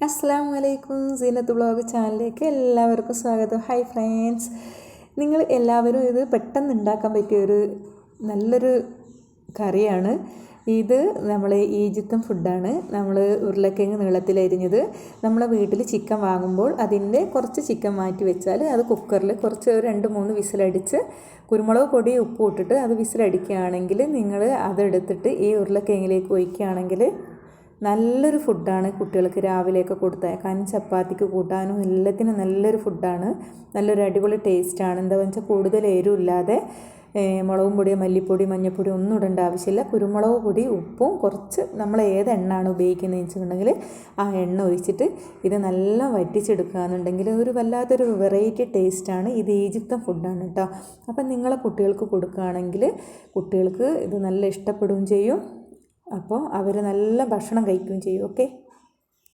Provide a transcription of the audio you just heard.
അസ്സാം വലൈക്കും സീനത്ത് ബ്ലോഗ് ചാനലിലേക്ക് എല്ലാവർക്കും സ്വാഗതം. ഹൈ ഫ്രണ്ട്സ് നിങ്ങൾ എല്ലാവരും ഇത് പെട്ടെന്ന് ഉണ്ടാക്കാൻ പറ്റിയ ഒരു നല്ലൊരു കറിയാണ്. ഇത് നമ്മൾ ഈജിപ്തൻ ഫുഡാണ് നമ്മൾ ഉരുളക്കിഴങ്ങ് നീളത്തിലരിഞ്ഞത് നമ്മളെ വീട്ടിൽ ചിക്കൻ വാങ്ങുമ്പോൾ അതിന്റെ കുറച്ച് ചിക്കൻ മാറ്റി വെച്ചാൽ അത് കുക്കറിൽ കുറച്ച് രണ്ട് മൂന്ന് വിസിലടിച്ച് കുരുമുളക് പൊടി ഉപ്പ് ഇട്ടിട്ട് അത് വിസിലടിക്കുകയാണെങ്കിൽ നിങ്ങൾ അതെടുത്തിട്ട് ഈ ഉരുളക്കിഴങ്ങിലേക്ക് ഒഴിക്കുകയാണെങ്കിൽ നല്ലൊരു ഫുഡാണ് കുട്ടികൾക്ക് രാവിലെയൊക്കെ കൊടുത്തയക്കാനും ചപ്പാത്തിക്ക് കൂട്ടാനും എല്ലാത്തിനും നല്ലൊരു ഫുഡാണ്. നല്ലൊരു അടിപൊളി ടേസ്റ്റാണ്. എന്താ വെച്ചാൽ കൂടുതൽ എരിവില്ലാതെ മുളകും പൊടി മല്ലിപ്പൊടി മഞ്ഞൾപ്പൊടി ഒന്നും ഇടേണ്ട ആവശ്യമില്ല. കുരുമുളക് പൊടി ഉപ്പും കുറച്ച് നമ്മൾ ഏത് എണ്ണയാണ് ഉപയോഗിക്കുന്നത് വെച്ചിട്ടുണ്ടെങ്കിൽ ആ എണ്ണ ഒഴിച്ചിട്ട് ഇത് നല്ല വറ്റിച്ചെടുക്കുക എന്നുണ്ടെങ്കിൽ ഒരു വല്ലാത്തൊരു വെറൈറ്റി ടേസ്റ്റാണ് ഇത് ഈജിപ്തൻ ഫുഡാണ് കേട്ടോ അപ്പം നിങ്ങളെ കുട്ടികൾക്ക് കൊടുക്കുകയാണെങ്കിൽ കുട്ടികൾക്ക് ഇത് നല്ല ഇഷ്ടപ്പെടുകയും ചെയ്യും. അപ്പോൾ അവർ നല്ല ഭക്ഷണം കഴിക്കുകയും ചെയ്യും ഓക്കെ?